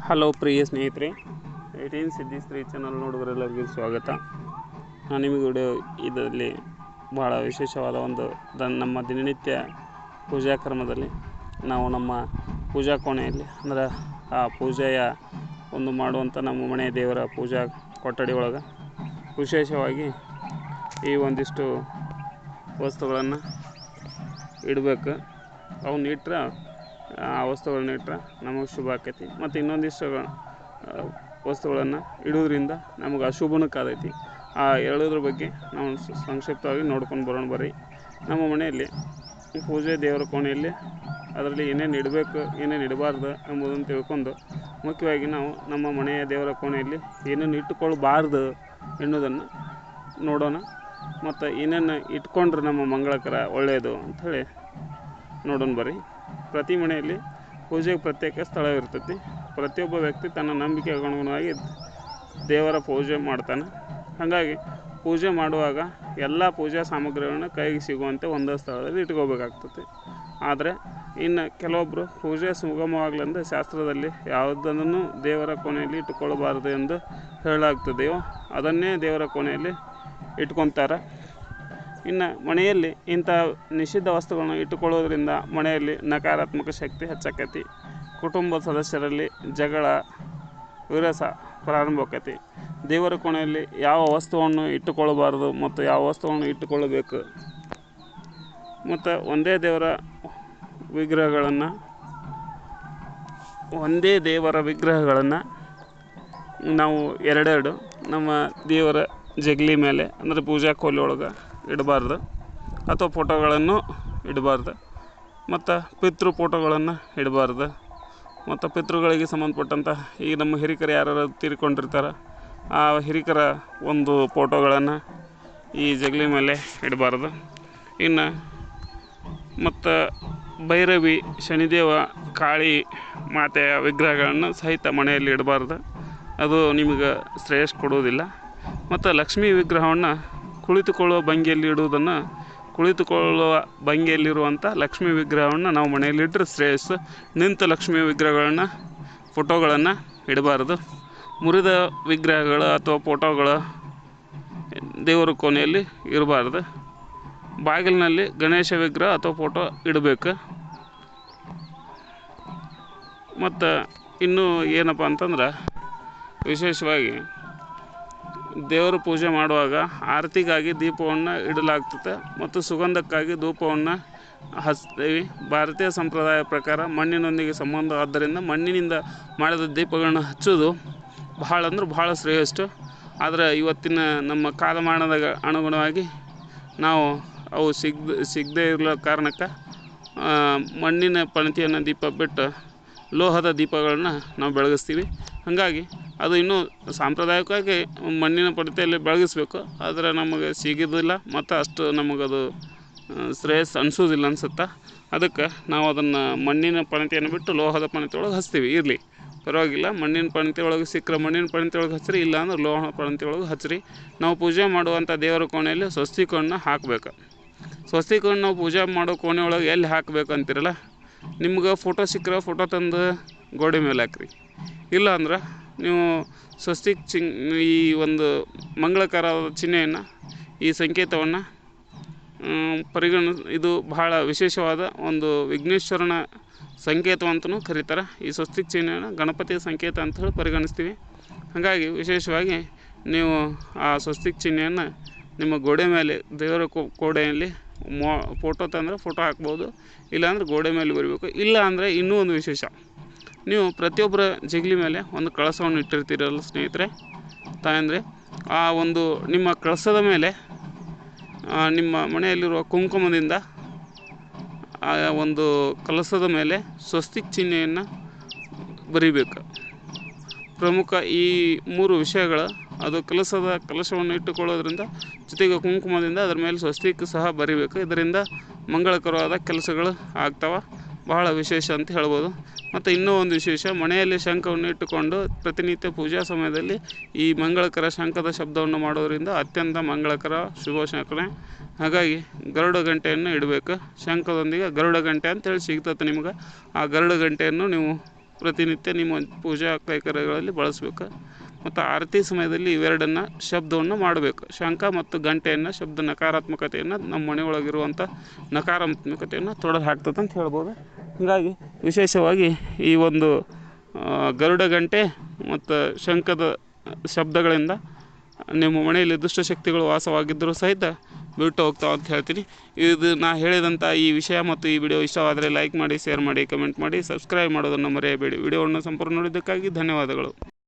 Hello ಪ್ರಿಯ ಸ್ನೇಹಿತರೆ eighteen ಸಿದ್ದಿ ಸ್ತ್ರೀ channel ನೋಡುಗರೆಲ್ಲರಿಗೂ ಸ್ವಾಗತ. ನಾನು ನಿಮಗೆ ವಿಡಿಯೋ ಇದರಲ್ಲಿ ಭಾಳ ವಿಶೇಷವಾದ ಒಂದು ದ, ನಮ್ಮ ದಿನನಿತ್ಯ ಪೂಜಾ ಕ್ರಮದಲ್ಲಿ ನಾವು ನಮ್ಮ ಪೂಜಾ ಕೋಣೆಯಲ್ಲಿ, ಅಂದ್ರೆ ಆ ಪೂಜೆಯ ಒಂದು ಮಾಡುವಂಥ ನಮ್ಮ ಮನೆಯ ದೇವರ ಪೂಜಾ ಕೊಠಡಿ ಒಳಗೆ ವಿಶೇಷವಾಗಿ ಈ ಒಂದಿಷ್ಟು ವಸ್ತುಗಳನ್ನು ಇಡಬೇಕು. ಅವನ್ನ ಇಟ್ರೆ ಆ, ವಸ್ತುಗಳನ್ನ ಇಟ್ಟರೆ ನಮಗೆ ಶುಭ ಆಕೈತಿ. ಮತ್ತು ಇನ್ನೊಂದಿಷ್ಟು ವಸ್ತುಗಳನ್ನು ಇಡೋದ್ರಿಂದ ನಮಗೆ ಅಶುಭನಕ್ಕಾದೈತಿ ಆ ಎರಡರ ಬಗ್ಗೆ ನಾವು ಸಂಕ್ಷಿಪ್ತವಾಗಿ ನೋಡ್ಕೊಂಡು ಬರೋಣ ಬರ್ರಿ. ನಮ್ಮ ಮನೆಯಲ್ಲಿ ಪೂಜೆ ದೇವರ ಕೋಣೆಯಲ್ಲಿ ಅದರಲ್ಲಿ ಏನೇನು ಇಡಬೇಕು, ಏನೇನು ಇಡಬಾರ್ದು ಎಂಬುದನ್ನು ತಿಳ್ಕೊಂಡು ಮುಖ್ಯವಾಗಿ ನಾವು ನಮ್ಮ ಮನೆಯ ದೇವರ ಕೋಣೆಯಲ್ಲಿ ಏನೇನು ಇಟ್ಟುಕೊಳ್ಬಾರ್ದು ಎನ್ನುವುದನ್ನು ನೋಡೋಣ. ಮತ್ತು ಏನೇನು ಇಟ್ಕೊಂಡ್ರೆ ನಮ್ಮ ಮಂಗಳಕರ ಒಳ್ಳೆಯದು ಅಂಥೇಳಿ ನೋಡೋಣ ಬರ್ರಿ. ಪ್ರತಿ ಮನೆಯಲ್ಲಿ ಪೂಜೆಗೆ ಪ್ರತ್ಯೇಕ ಸ್ಥಳವಿರ್ತೈತಿ ಪ್ರತಿಯೊಬ್ಬ ವ್ಯಕ್ತಿ ತನ್ನ ನಂಬಿಕೆಗೆ ಅನುಗುಣವಾಗಿ ದೇವರ ಪೂಜೆ ಮಾಡ್ತಾನೆ. ಹಾಗಾಗಿ ಪೂಜೆ ಮಾಡುವಾಗ ಎಲ್ಲ ಪೂಜಾ ಸಾಮಗ್ರಿಗಳನ್ನ ಕೈಗೆ ಸಿಗುವಂತೆ ಒಂದೇ ಸ್ಥಳದಲ್ಲಿ ಇಟ್ಕೋಬೇಕಾಗ್ತದೆ ಆದರೆ ಇನ್ನು ಕೆಲವೊಬ್ಬರು ಪೂಜೆ ಸುಗಮವಾಗಲೆಂದು ಶಾಸ್ತ್ರದಲ್ಲಿ ಯಾವುದನ್ನು ದೇವರ ಕೋಣೆಯಲ್ಲಿ ಇಟ್ಟುಕೊಳ್ಳಬಾರದು ಎಂದು ಹೇಳಲಾಗ್ತದೆಯೋ ಅದನ್ನೇ ದೇವರ ಕೋಣೆಯಲ್ಲಿ ಇಟ್ಕೊತಾರೆ. ಇನ್ನು ಮನೆಯಲ್ಲಿ ಇಂಥ ನಿಷಿದ್ಧ ವಸ್ತುಗಳನ್ನು ಇಟ್ಟುಕೊಳ್ಳೋದ್ರಿಂದ ಮನೆಯಲ್ಲಿ ನಕಾರಾತ್ಮಕ ಶಕ್ತಿ ಹೆಚ್ಚಾಕತಿ. ಕುಟುಂಬ ಸದಸ್ಯರಲ್ಲಿ ಜಗಳ, ವಿರಸ ಪ್ರಾರಂಭವಾಕೈತಿ ದೇವರ ಕೋಣೆಯಲ್ಲಿ ಯಾವ ವಸ್ತುವನ್ನು ಇಟ್ಟುಕೊಳ್ಳಬಾರದು ಮತ್ತು ಯಾವ ವಸ್ತುವನ್ನು ಇಟ್ಟುಕೊಳ್ಳಬೇಕು? ಮತ್ತು ಒಂದೇ ದೇವರ ವಿಗ್ರಹಗಳನ್ನು, ಒಂದೇ ದೇವರ ವಿಗ್ರಹಗಳನ್ನು ನಾವು ಎರಡೆರಡು ನಮ್ಮ ದೇವರ ಜಗಲಿ ಮೇಲೆ, ಅಂದರೆ ಪೂಜಾ ಕೋಲಿ ಒಳಗೆ ಇಡಬಾರ್ದು. ಅಥವಾ ಫೋಟೋಗಳನ್ನು ಇಡಬಾರ್ದು. ಮತ್ತು ಪಿತೃ ಫೋಟೋಗಳನ್ನು ಇಡಬಾರ್ದು. ಮತ್ತು ಪಿತೃಗಳಿಗೆ ಸಂಬಂಧಪಟ್ಟಂಥ ಈಗ ನಮ್ಮ ಹಿರಿಕರು ಯಾರು ತೀರಿಕೊಂಡಿರ್ತಾರೆ ಆ ಹಿರಿಕರ ಒಂದು ಫೋಟೋಗಳನ್ನು ಈ ಜಗಲಿ ಮೇಲೆ ಇಡಬಾರ್ದು. ಇನ್ನು ಮತ್ತು ಭೈರವಿ, ಶನಿದೇವ, ಕಾಳಿ ಮಾತೆಯ ವಿಗ್ರಹಗಳನ್ನು ಸಹಿತ ಮನೆಯಲ್ಲಿ ಇಡಬಾರ್ದು. ಅದು ನಿಮಗೆ ಶ್ರೇಯಸ್ ಕೊಡುವುದಿಲ್ಲ. ಮತ್ತು ಲಕ್ಷ್ಮೀ ವಿಗ್ರಹವನ್ನು ಕುಳಿತುಕೊಳ್ಳುವ ಭಂಗಿಯಲ್ಲಿ ಇಡುವುದನ್ನು ಕುಳಿತುಕೊಳ್ಳುವ ಭಂಗಿಯಲ್ಲಿರುವಂಥ ಲಕ್ಷ್ಮಿ ವಿಗ್ರಹವನ್ನು ನಾವು ಮನೆಯಲ್ಲಿ ಇಟ್ಟರೆ ಶ್ರೇಯಸ್ಸು ನಿಂತ ಲಕ್ಷ್ಮಿ ವಿಗ್ರಹಗಳನ್ನು, ಫೋಟೋಗಳನ್ನು ಇಡಬಾರ್ದು. ಮುರಿದ ವಿಗ್ರಹಗಳು ಅಥವಾ ಫೋಟೋಗಳು ದೇವರ ಕೊನೆಯಲ್ಲಿ ಇರಬಾರ್ದು. ಬಾಗಿಲಿನಲ್ಲಿ ಗಣೇಶ ವಿಗ್ರಹ ಅಥವಾ ಫೋಟೋ ಇಡಬೇಕು. ಮತ್ತು ಇನ್ನೂ ಏನಪ್ಪ ಅಂತಂದ್ರೆ ವಿಶೇಷವಾಗಿ ದೇವರ ಪೂಜೆ ಮಾಡುವಾಗ ಆರತಿಗಾಗಿ ದೀಪವನ್ನು ಇಡಲಾಗ್ತದೆ ಮತ್ತು ಸುಗಂಧಕ್ಕಾಗಿ ಧೂಪವನ್ನು ಹಚ್ತೀವಿ. ಭಾರತೀಯ ಸಂಪ್ರದಾಯ ಪ್ರಕಾರ ಮಣ್ಣಿನೊಂದಿಗೆ ಸಂಬಂಧ. ಆದ್ದರಿಂದ ಮಣ್ಣಿನಿಂದ ಮಾಡಿದ ದೀಪಗಳನ್ನು ಹಚ್ಚೋದು ಬಹಳ ಅಂದ್ರೆ ಬಹಳ ಶ್ರೇಷ್ಠ. ಆದರೆ ಇವತ್ತಿನ ನಮ್ಮ ಕಾಲಮಾನದ ಅನುಗುಣವಾಗಿ ನಾವು ಅವು ಸಿಗದೆ, ಸಿಗದೇ ಇರೋ ಕಾರಣಕ್ಕೆ ಮಣ್ಣಿನ ಪಣತಿಯನ್ನು ದೀಪ ಬಿಟ್ಟು ಲೋಹದ ದೀಪಗಳನ್ನ ನಾವು ಬೆಳಗಿಸ್ತೀವಿ. ಹಾಗಾಗಿ ಅದು ಇನ್ನೂ ಸಾಂಪ್ರದಾಯಿಕವಾಗಿ ಮಣ್ಣಿನ ಪಡಿತೆಯಲ್ಲಿ ಬೆಳಗಿಸಬೇಕು. ಆದರೆ ನಮಗೆ ಸಿಗೋದಿಲ್ಲ. ಮತ್ತು ಅಷ್ಟು ನಮಗದು ಶ್ರೇಯಸ್ ಅನಿಸೋದಿಲ್ಲ ಅನ್ಸುತ್ತೆ? ಅದಕ್ಕೆ ನಾವು ಅದನ್ನು ಮಣ್ಣಿನ ಪಣತಿಯನ್ನು ಬಿಟ್ಟು ಲೋಹದ ಪಣತಿ ಒಳಗೆ ಹಚ್ತೀವಿ. ಇರಲಿ. ಪರವಾಗಿಲ್ಲ. ಮಣ್ಣಿನ ಪಣತಿ ಒಳಗೆ ಸಿಕ್ಕರೆ ಮಣ್ಣಿನ ಪಣತಿ ಒಳಗೆ ಹಚ್ಚಿರಿ ಇಲ್ಲ ಅಂದ್ರೆ ಲೋಹ ಪಣತಿ ಒಳಗೆ ಹಚ್ಚಿರಿ ನಾವು ಪೂಜೆ ಮಾಡುವಂಥ ದೇವರ ಕೋಣೆಯಲ್ಲಿ ಸ್ವಸ್ತಿ ಸ್ವಸ್ತಿಕವನ್ನು ಹಾಕಬೇಕು. ಸ್ವಸ್ತಿ ಕೋಣ ನಾವು ಪೂಜೆ ಮಾಡೋ ಕೋಣೆ ಒಳಗೆ ಎಲ್ಲಿ ಹಾಕಬೇಕು ಅಂತಿರಲ್ಲ? ನಿಮ್ಗೆ ಫೋಟೋ ಸಿಕ್ಕರೆ ಫೋಟೋ ತಂದು ಗೋಡೆ ಮೇಲೆ ಹಾಕ್ರಿ. ಇಲ್ಲ ಅಂದ್ರೆ ನೀವು ಸ್ವಸ್ತಿಕ್ ಚಿನ್, ಈ ಒಂದು ಮಂಗಳಕರವಾದ ಚಿಹ್ನೆಯನ್ನು ಈ ಸಂಕೇತವನ್ನು ಪರಿಗಣ, ಇದು ಬಹಳ ವಿಶೇಷವಾದ ಒಂದು ವಿಘ್ನೇಶ್ವರನ ಸಂಕೇತವಂತನೂ ಕರೀತಾರೆ. ಈ ಸ್ವಸ್ತಿಕ್ ಚಿಹ್ನೆಯನ್ನು ಗಣಪತಿಯ ಸಂಕೇತ ಅಂತ ಹೇಳಿ ಪರಿಗಣಿಸ್ತೀವಿ. ಹಾಗಾಗಿ ವಿಶೇಷವಾಗಿ ನೀವು ಆ ಸ್ವಸ್ತಿಕ್ ಚಿಹ್ನೆಯನ್ನು ನಿಮ್ಮ ಗೋಡೆ ಮೇಲೆ, ದೇವರ ಕೋ ಗೋಡೆಯಲ್ಲಿ ಮೋ, ಫೋಟೋ ತಂದರೆ ಫೋಟೋ ಹಾಕ್ಬೋದು. ಇಲ್ಲಾಂದ್ರೆ ಗೋಡೆ ಮೇಲೆ ಬರಿಬೇಕು. ಇಲ್ಲ ಅಂದರೆ ಇನ್ನೂ ಒಂದು ವಿಶೇಷ. ನೀವು ಪ್ರತಿಯೊಬ್ಬರ ಜಗಲಿ ಮೇಲೆ ಒಂದು ಕಳಸವನ್ನು ಇಟ್ಟಿರ್ತೀರಲ್ಲ ಸ್ನೇಹಿತರೆ, ತಾಯಂದರೆ, ಆ ಒಂದು ನಿಮ್ಮ ಕಳಸದ ಮೇಲೆ ನಿಮ್ಮ ಮನೆಯಲ್ಲಿರುವ ಕುಂಕುಮದಿಂದ ಆ ಒಂದು ಕಲಸದ ಮೇಲೆ ಸ್ವಸ್ತಿಕ್ ಚಿಹ್ನೆಯನ್ನು ಬರಿಬೇಕು. ಪ್ರಮುಖ ಈ ಮೂರು ವಿಷಯಗಳು, ಅದು ಕಲಸದ ಕಲಶವನ್ನು ಇಟ್ಟುಕೊಳ್ಳೋದ್ರಿಂದ, ಜೊತೆಗೆ ಕುಂಕುಮದಿಂದ ಅದರ ಮೇಲೆ ಸ್ವಸ್ತಿಕ್ ಸಹ ಬರಿಬೇಕು. ಇದರಿಂದ ಮಂಗಳಕರವಾದ ಕೆಲಸಗಳು ಆಗ್ತವೆ. ಬಹಳ ವಿಶೇಷ ಅಂತ ಹೇಳ್ಬೋದು. ಮತ್ತು ಇನ್ನೂ ಒಂದು ವಿಶೇಷ, ಮನೆಯಲ್ಲಿ ಶಂಖವನ್ನು ಇಟ್ಟುಕೊಂಡು ಪ್ರತಿನಿತ್ಯ ಪೂಜಾ ಸಮಯದಲ್ಲಿ ಈ ಮಂಗಳಕರ ಶಂಖದ ಶಬ್ದವನ್ನು ಮಾಡೋದರಿಂದ ಅತ್ಯಂತ ಮಂಗಳಕರ ಶುಭ ಶಂಕನೆ ಹಾಗಾಗಿ ಗರುಡ ಗಂಟೆಯನ್ನು ಇಡಬೇಕು. ಶಂಖದೊಂದಿಗೆ ಗರುಡ ಗಂಟೆ ಅಂತೇಳಿ ಸಿಗ್ತದೆ ನಿಮ್ಗೆ. ಆ ಗರುಡ ಗಂಟೆಯನ್ನು ನೀವು ಪ್ರತಿನಿತ್ಯ ನಿಮ್ಮ ಪೂಜಾ ಕೈಕರ್ಯಗಳಲ್ಲಿ ಬಳಸಬೇಕು. ಮತ್ತು ಆರತಿ ಸಮಯದಲ್ಲಿ ಇವೆರಡನ್ನು ಶಬ್ದವನ್ನು ಮಾಡಬೇಕು. ಶಂಖ ಮತ್ತು ಗಂಟೆಯನ್ನು ಶಬ್ದ ನಕಾರಾತ್ಮಕತೆಯನ್ನು ನಮ್ಮ ಮನೆಯೊಳಗಿರುವಂಥ ನಕಾರಾತ್ಮಕತೆಯನ್ನು ತೊಡೆದು ಹಾಕ್ತದೆ ಅಂತ ಹೇಳ್ಬೋದು. ಹೀಗಾಗಿ ವಿಶೇಷವಾಗಿ ಈ ಒಂದು ಗರುಡ ಗಂಟೆ ಮತ್ತು ಶಂಖದ ಶಬ್ದಗಳಿಂದ ನಿಮ್ಮ ಮನೆಯಲ್ಲಿ ದುಷ್ಟಶಕ್ತಿಗಳು ವಾಸವಾಗಿದ್ದರೂ ಸಹಿತ ಬಿಟ್ಟು ಹೋಗ್ತಾವೆ ಅಂತ ಹೇಳ್ತೀನಿ. ಇದು ನಾ ಹೇಳಿದಂಥ ಈ ವಿಷಯ ಮತ್ತು ಈ ವಿಡಿಯೋ ಇಷ್ಟವಾದರೆ ಲೈಕ್ ಮಾಡಿ, ಶೇರ್ ಮಾಡಿ, ಕಮೆಂಟ್ ಮಾಡಿ, ಸಬ್ಸ್ಕ್ರೈಬ್ ಮಾಡೋದನ್ನು ಮರೆಯಬೇಡಿ. ವಿಡಿಯೋವನ್ನು ಸಂಪೂರ್ಣ ನೋಡಿದ್ದಕ್ಕಾಗಿ ಧನ್ಯವಾದಗಳು.